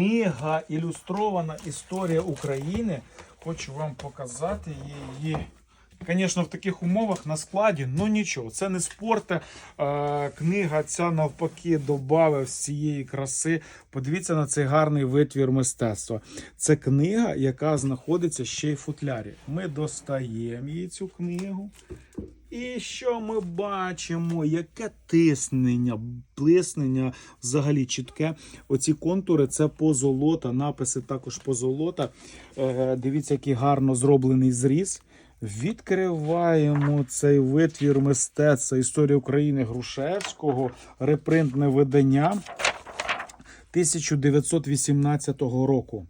Книга ілюстрована історія України. Хочу вам показати її. Звісно, в таких умовах на складі, ну нічого, це не спорт. Е, книга ця навпаки додавив з цієї краси. Подивіться на цей гарний витвір мистецтва. Це книга, яка знаходиться ще й в футлярі. Ми достаємо її цю книгу. І що ми бачимо? Яке тиснення, блиснення взагалі чітке. Оці контури це позолота, написи також позолота. Е, дивіться, який гарно зроблений зріз. Відкриваємо цей витвір мистецтва історії України Грушевського, репринтне видання 1918 року.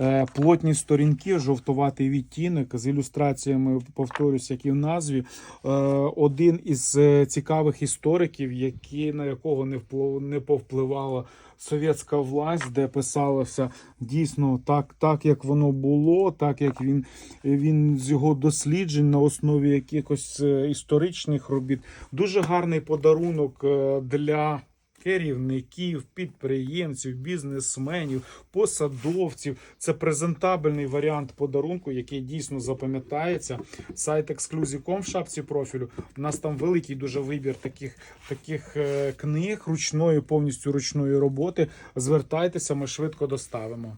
Е, Плотні сторінки, жовтуватий відтінок з ілюстраціями, повторюсь, як і в назві. Е, Один із е, цікавих істориків, які, на якого не вплив, не повпливала совєтська власть, де писалося дійсно так, так як воно було, так як він, він з його досліджень на основі якихось історичних робіт. Дуже гарний подарунок для керівників, підприємців, бізнесменів, посадовців. Це презентабельний варіант подарунку, який дійсно запам'ятається. Сайт Exclusive.com в шапці профілю. У нас там великий дуже вибір таких, таких е, книг ручної, повністю ручної роботи. Звертайтеся, ми швидко доставимо.